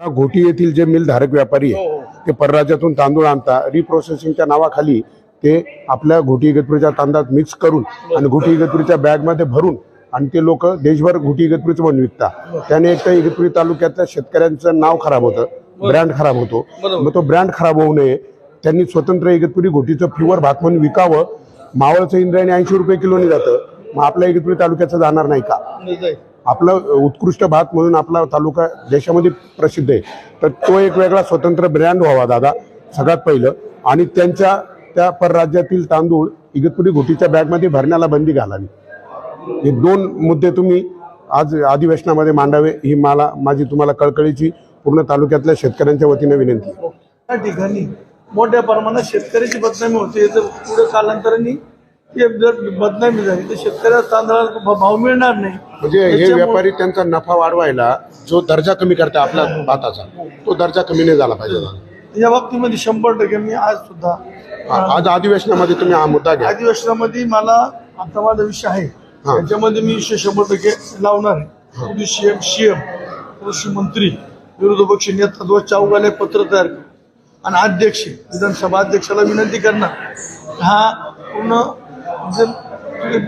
या घोटी येथील जे मिल धारक व्यापारी हो, आहे ते परराज्यातून तांदूळ आणता रिप्रोसेसिंगच्या नावाखाली ते आपल्या घोटी इगतपुरीच्या तांदळात मिक्स करून आणि घोटी इगतपुरीच्या बॅगमध्ये भरून आणि ते लोक देशभर घोटी इगतपुरीचं पण विकता. त्याने एक तर इगतपुरी तालुक्यातल्या शेतकऱ्यांचं नाव खराब होतं ब्रँड खराब होतो. मग तो ब्रँड खराब होऊ नये त्यांनी स्वतंत्र इगतपुरी घोटीचं प्युअर भात म्हणून विकावं. मावळचं इंद्रायणी ऐंशी रुपये किलोनी जातं. मग आपल्या इगतपुरी तालुक्याचं जाणार नाही का? आपलं उत्कृष्ट भात म्हणून आपला तालुका देशामध्ये प्रसिद्ध आहे. तर तो एक वेगळा स्वतंत्र ब्रँड व्हावा दादा सगळ्यात पहिलं. आणि त्यांच्या त्या परराज्यातील तांदूळ इगतपुरी घोटीच्या बॅगमध्ये भरण्याला बंदी घालावी. हे दोन मुद्दे तुम्ही आज अधिवेशनामध्ये मांडावे ही मला माझी तुम्हाला कळकळीची पूर्ण तालुक्यातल्या शेतकऱ्यांच्या वतीने विनंती. आहे. त्या ठिकाणी मोठ्या प्रमाणात शेतकऱ्याची बदनामी होते जर पुढे कालांतराने ते जर बदनामी झाली तर शेतकऱ्याला तांदळाला भाव मिळणार नाही. म्हणजे हे त्याच्यामुळे- व्यापारी त्यांचा नफा वाढवायला जो दर्जा कमी करते आपल्या भाताचा तो दर्जा कमी नाही झाला पाहिजे. या बाबतीमध्ये शंभर टक्के मी आज सुद्धा आज अधिवेशनामध्ये तुम्ही हा मुद्दा घ्या. अधिवेशनामध्ये मला आता माझा विषय आहे. हा. त्याच्यामध्ये मी विषय शंभर टक्के लावणार आहे. उद्या सीएम सीएम कृषी मंत्री विरोधी पक्ष नेता दोष चौघाले पत्र तयार करू. आणि अध्यक्ष विधानसभा अध्यक्षाला विनंती करणार. हा पूर्ण जर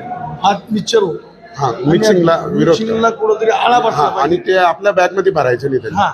हात विचारू हा मिक्सिंगला विरोध. मिक्सिंगला कुठंतरी आळा हा बसला आणि ते आपल्या बॅगमध्ये भरायचं नाही त्यांनी. हा.